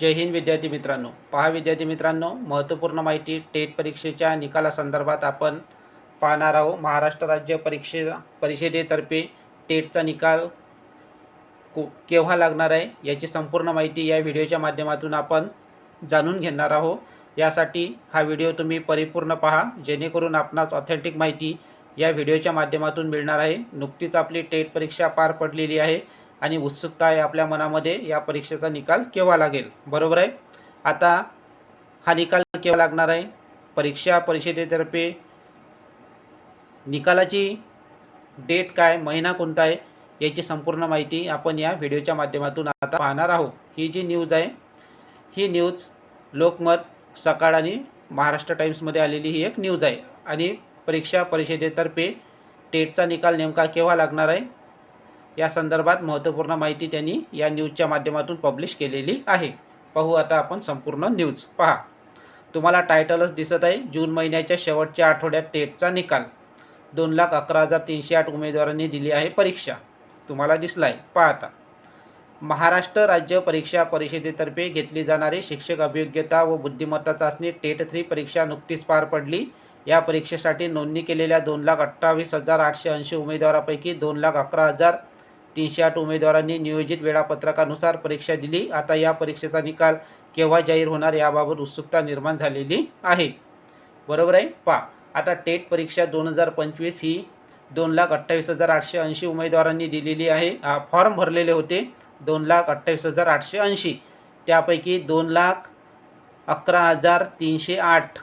जय हिंद विद्यार्थी मित्रांनो. पहा विद्यार्थी मित्रांनो महत्त्वपूर्ण माहिती टेट परीक्षेच्या निकालासंदर्भात आपण पाहणार आहोत. महाराष्ट्र राज्य परीक्षे परिषदेतर्फे टेटचा निकाल को केव्हा लागणार आहे याची संपूर्ण माहिती या व्हिडिओच्या माध्यमातून आपण जाणून घेणार आहोत. यासाठी हा व्हिडिओ तुम्ही परिपूर्ण पहा जेणेकरून आपणास ऑथेंटिक माहिती या व्हिडिओच्या माध्यमातून मिळणार आहे. नुकतीच आपली टेट परीक्षा पार पडलेली आहे. आणि उत्सुकता आहे आपल्या मनामध्ये या परीक्षेचा निकाल केव्हा लागेल? बरोबर आहे? आता हा निकाल केव्हा लागणार आहे? परीक्षा परिषदेतर्फे निकालाची डेट काय? महिना कोणता आहे? याची संपूर्ण माहिती आपण या व्हिडिओच्या माध्यमातून आता पाहणार आहोत. ही जी न्यूज आहे ही न्यूज लोकमत सकाळ आणि महाराष्ट्र टाईम्समध्ये आलेली ही एक न्यूज आहे. आणि परीक्षा परिषदेतर्फे टेटचा निकाल नेमका केव्हा लागणार आहे? या संदर्भात महत्त्वपूर्ण माहिती त्यांनी या न्यूजच्या माध्यमातून पब्लिश केलेली आहे. पाहू आता आपण संपूर्ण न्यूज. पहा. तुम्हाला टायटलच दिसत आहे. जून महिन्याच्या शेवटच्या आठवड्यात टेटचा निकाल. दोन लाख अकरा हजार तीनशे आठ उमेदवारांनी दिली आहे परीक्षा. तुम्हाला दिसला आहे पाहता महाराष्ट्र राज्य परीक्षा परिषदेतर्फे घेतली जाणारी शिक्षक अभियोग्यता व बुद्धिमत्ता चाचणी टेट थ्री परीक्षा नुकतीच पार पडली. या परीक्षेसाठी नोंदणी केलेल्या दोन लाख अठ्ठावीस हजार आठशे ऐंशी उमेदवारापैकी दोन लाख अकरा हजार तीनशे आठ उमेदवारांनी नियोजित वेळापत्रकानुसार परीक्षा दिली. आता या परीक्षेचा निकाल केव्हा जाहीर होणार याबाबत उत्सुकता निर्माण झालेली आहे. बरोबर आहे? पा आता टेट परीक्षा दोन हजार पंचवीस ही दोन लाख अठ्ठावीस हजार आठशे ऐंशी उमेदवारांनी दिलेली आहे. फॉर्म भरलेले होते दोन लाख अठ्ठावीस हजार आठशे ऐंशी. त्यापैकी दोन लाख अकरा हजार तीनशे आठ.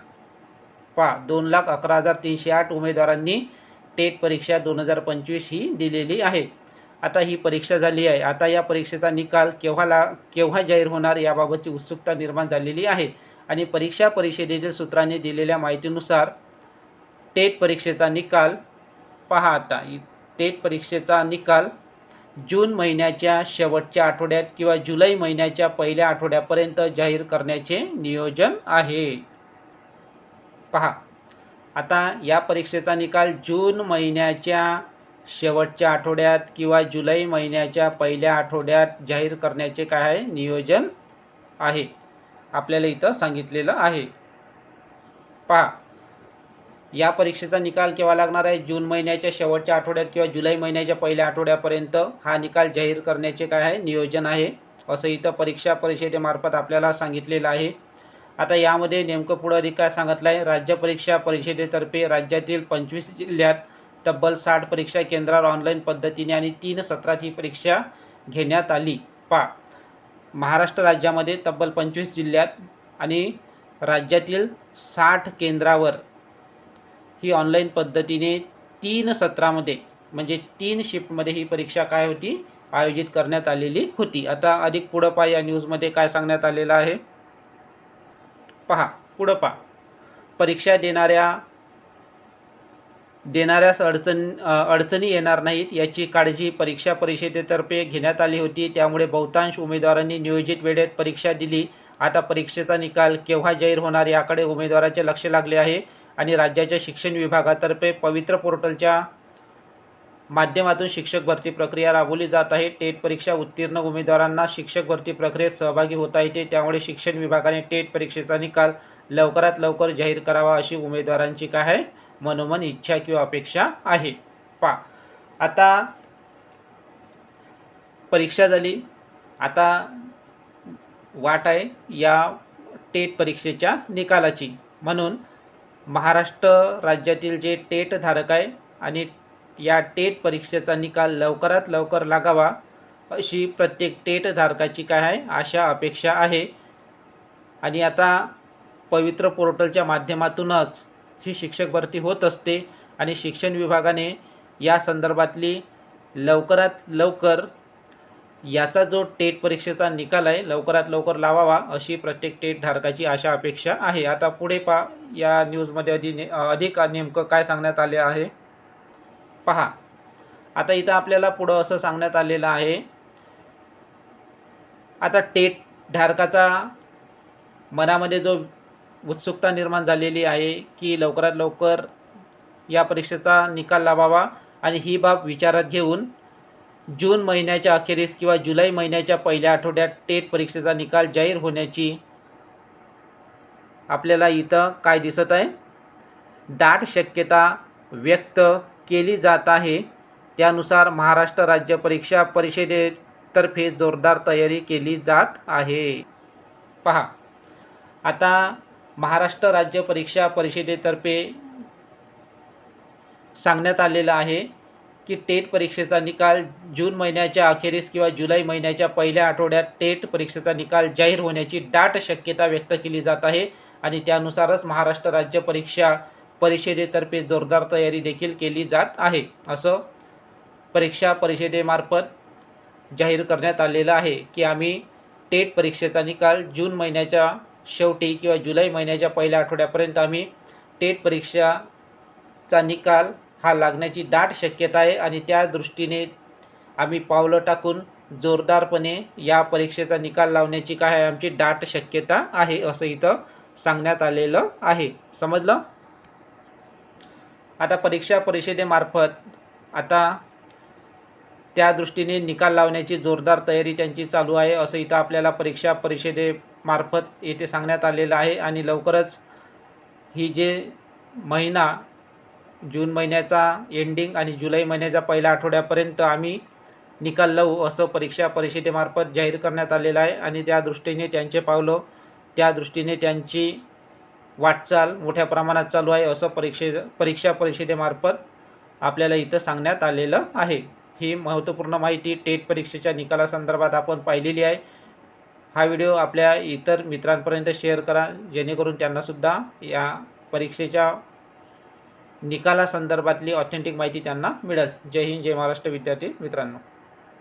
पा दोन लाख अकरा हजार तीनशे आठ उमेदवारांनी टेट परीक्षा दोन हजार पंचवीस ही दिलेली आहे. आता ही परीक्षा झाली आहे. आता या परीक्षेचा निकाल केव्हाला केव्हा जाहीर होणार याबाबतची उत्सुकता निर्माण झालेली आहे. आणि परीक्षा परिषदेतील सूत्रांनी दिलेल्या माहितीनुसार टेट परीक्षेचा निकाल पहा आता. टेट परीक्षेचा निकाल जून महिन्याच्या शेवटच्या आठवड्यात किंवा जुलै महिन्याच्या पहिल्या आठवड्यापर्यंत जाहीर करण्याचे नियोजन आहे. पहा. आता या परीक्षेचा निकाल जून महिन्याच्या शेवटच्या आठवड्यात किंवा जुलै महिन्याच्या पहिल्या आठवड्यात जाहीर करण्याचे काय आहे नियोजन आहे? आपल्याला इथं सांगितलेलं आहे. पहा या परीक्षेचा निकाल केव्हा लागणार आहे? जून महिन्याच्या शेवटच्या आठवड्यात किंवा जुलै महिन्याच्या पहिल्या आठवड्यापर्यंत हा निकाल जाहीर करण्याचे काय आहे नियोजन आहे? असं इथं परीक्षा परिषदेमार्फत आपल्याला सांगितलेलं आहे. आता यामध्ये नेमकं पुढं अधिक काय सांगितलं आहे राज्य परीक्षा परिषदेतर्फे राज्यातील पंचवीस जिल्ह्यात तब्बल साठ परीक्षा केंद्रावर ऑनलाईन पद्धतीने आणि तीन सत्रात ही परीक्षा घेण्यात आली. पा. महाराष्ट्र राज्यामध्ये तब्बल पंचवीस जिल्ह्यात आणि राज्यातील साठ केंद्रावर ही ऑनलाईन पद्धतीने तीन सत्रामध्ये म्हणजे तीन शिफ्टमध्ये ही परीक्षा काय होती? आयोजित करण्यात आलेली होती. आता अधिक पुढं पहा या न्यूजमध्ये काय सांगण्यात आलेलं आहे. पहा पुढं पहा. परीक्षा देणाऱ्या देणाऱ्यास अडचण अडचणी येणार नाहीत याची काळजी परीक्षा परिषदेतर्फे घेण्यात आली होती. त्यामुळे बहुतांश उमेदवारांनी नियोजित वेळेत परीक्षा दिली. आता परीक्षेचा निकाल केव्हा जाहीर होणार याकडे उमेदवाराचे लक्ष लागले आहे आणि राज्याच्या शिक्षण विभागातर्फे पवित्र पोर्टलच्या माध्यमातून शिक्षक भरती प्रक्रिया राबवली जात आहे. टेट परीक्षा उत्तीर्ण उमेदवारांना शिक्षक भरती प्रक्रियेत सहभागी होता येते. त्यामुळे शिक्षण विभागाने टेट परीक्षेचा निकाल लवकरात लवकर जाहीर करावा अशी उमेदवारांची काय आहे? मनोमन इच्छा किंवा अपेक्षा आहे. पा आता परीक्षा झाली. आता वाट आहे या टेट परीक्षेच्या निकालाची. म्हणून महाराष्ट्र राज्यातील जे टेट धारक आहे आणि या टेट परीक्षेचा निकाल लवकरात लवकर लागावा अशी प्रत्येक टेट धारकाची काय आहे? आशा अपेक्षा आहे. आणि आता पवित्र पोर्टलच्या माध्यमातूनच ही शिक्षक भरती होत असते आणि शिक्षण विभागाने या संदर्भातली लवकरात लवकर याचा जो टेट परीक्षेचा निकाल आहे लवकरात लवकर लावावा अशी प्रत्येक टेट धारकाची आशा अपेक्षा आहे. आता पुढे पा या न्यूजमध्ये अधिक अधिक नेमकं काय सांगण्यात आले आहे? पहा. आता इथं आपल्याला पुढं असं सांगण्यात आलेलं आहे. आता टेट धारकाचा मनामध्ये जो उत्सुकता निर्माण झालेली आहे की लवकरात लवकर या परीक्षेचा निकाल लावावा आणि ही बाब विचारात घेऊन जून महिन्याच्या अखेरीस किंवा जुलै महिन्याच्या पहिल्या आठवड्यात टेट परीक्षेचा निकाल जाहीर होण्याची आपल्याला इथं काय दिसत आहे? दाट शक्यता व्यक्त केली जात आहे. त्यानुसार महाराष्ट्र राज्य परीक्षा परिषदेतर्फे जोरदार तयारी केली जात आहे. पहा आता महाराष्ट्र राज्य परीक्षा परिषदेतर्फे सांगण्यात आलेलं आहे की टेट परीक्षेचा निकाल जून महिन्याच्या अखेरीस किंवा जुलै महिन्याच्या पहिल्या आठवड्यात टेट परीक्षेचा निकाल जाहीर होण्याची दाट शक्यता व्यक्त केली जात आहे आणि त्यानुसारच महाराष्ट्र राज्य परीक्षा परिषदेतर्फे जोरदार तयारी देखील केली जात आहे. असं परीक्षा परिषदेमार्फत जाहीर करण्यात आलेलं आहे की आम्ही टेट परीक्षेचा निकाल जून महिन्याच्या शेवटी किंवा जुलै महिन्याच्या पहिल्या आठवड्यापर्यंत आम्ही टेट परीक्षाचा निकाल हा लागण्याची दाट शक्यता आहे आणि त्या दृष्टीने आम्ही पावलं टाकून जोरदारपणे या परीक्षेचा निकाल लावण्याची काय आमची दाट शक्यता आहे असं इथं सांगण्यात आलेलं आहे. समजलं? आता परीक्षा परिषदेमार्फत आता त्या दृष्टीने निकाल लावण्याची जोरदार तयारी त्यांची चालू आहे. असं इथं आपल्याला परीक्षा परिषदेमार्फत येथे सांगण्यात आलेलं आहे. आणि लवकरच ही जे महिना जून महिन्याचा एंडिंग आणि जुलै महिन्याच्या पहिल्या आठवड्यापर्यंत आम्ही निकाल लावू असं परीक्षा परिषदेमार्फत जाहीर करण्यात आलेलं आहे. आणि त्या दृष्टीने त्यांचे पावलं त्या दृष्टीने त्यांची वाटचाल मोठ्या प्रमाणात चालू आहे असं परीक्षे परीक्षा परिषदेमार्फत आपल्याला इथं सांगण्यात आलेलं आहे. ही महत्त्वपूर्ण माहिती टेट परीक्षेच्या निकालासंदर्भात आपण पाहिलेली आहे. हा व्हिडिओ आपल्या इतर मित्रांपर्यंत शेअर करा जेणेकरून त्यांनासुद्धा या परीक्षेच्या निकालासंदर्भातली ऑथेंटिक माहिती त्यांना मिळेल. जय हिंद जय महाराष्ट्र विद्यार्थी मित्रांनो.